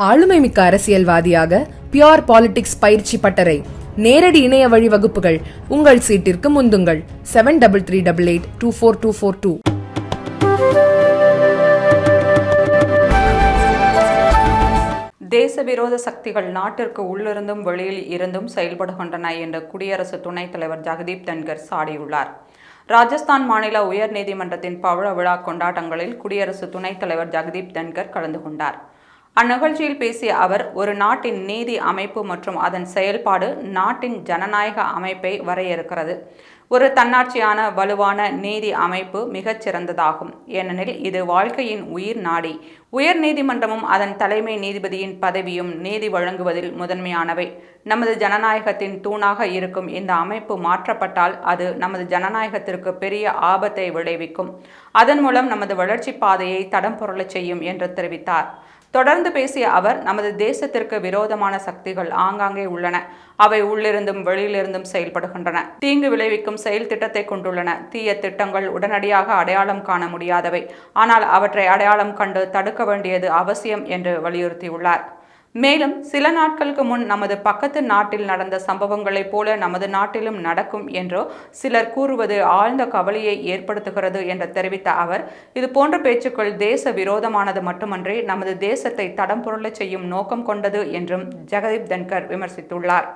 ஆளுமைமிக்க அரசியல்வாதியாக pure politics பயிற்சி பட்டறை. நேரடி இணைய வழி வகுப்புகள். உங்கள் சீட்டிற்கு முந்துங்கள். Seven double three double eight two four two four two தேசவிரோத சக்திகள் நாட்டிற்கு உள்ளிருந்தும் வெளியில் இருந்தும் செயல்படுகின்றன என்று குடியரசு துணைத் தலைவர் ஜெகதீப் தன்கர் சாடியுள்ளார். ராஜஸ்தான் மாநில உயர் நீதிமன்றத்தின் பவழ விழா கொண்டாட்டங்களில் குடியரசு துணைத் தலைவர் ஜெகதீப் தன்கர் கலந்து கொண்டார். அந்நிகழ்ச்சியில் பேசிய அவர் ஒரு நாட்டின் நீதி அமைப்பு மற்றும் அதன் செயல்பாடு நாட்டின் ஜனநாயக அமைப்பை வரையறுக்கிறது. ஒரு தன்னாட்சியான வலுவான நீதி அமைப்பு மிகச்சிறந்ததாகும் ஏனெனில் இது வாழ்க்கையின் உயிர் நாடி. உயர் நீதிமன்றமும் அதன் தலைமை நீதிபதியின் பதவியும் நீதி வழங்குவதில் முதன்மையானவை. நமது ஜனநாயகத்தின் தூணாக இருக்கும் இந்த அமைப்பு மாற்றப்பட்டால் அது நமது ஜனநாயகத்திற்கு பெரிய ஆபத்தை விளைவிக்கும். அதன் மூலம் நமது வளர்ச்சி பாதையை தடம் பொருளச் செய்யும் என்று தெரிவித்தார். தொடர்ந்து பேசிய அவர் நமது தேசத்திற்கு விரோதமான சக்திகள் ஆங்காங்கே உள்ளன. அவை உள்ளிருந்தும் வெளியிலிருந்தும் செயல்படுகின்றன. தீங்கு விளைவிக்கும் செயல் திட்டத்தை கொண்டுள்ளன. தீய திட்டங்கள் உடனடியாக அடையாளம் காண முடியாதவை. ஆனால் அவற்றை அடையாளம் கண்டு தடுக்க வேண்டியது அவசியம் என்று வலியுறுத்தியுள்ளார். மேலும் சில நாட்களுக்கு முன் நமது பக்கத்து நாட்டில் நடந்த சம்பவங்களைப் போல நமது நாட்டிலும் நடக்கும் என்றோ சிலர் கூறுவது ஆழ்ந்த கவலையை ஏற்படுத்துகிறது என்று தெரிவித்த அவர் இது போன்ற பேச்சுக்கள் தேச விரோதமானது மட்டுமன்றி நமது தேசத்தை தடம் புரளச் செய்யும் நோக்கம் கொண்டது என்றும் ஜெகதீப் தன்கர் விமர்சித்துள்ளார்.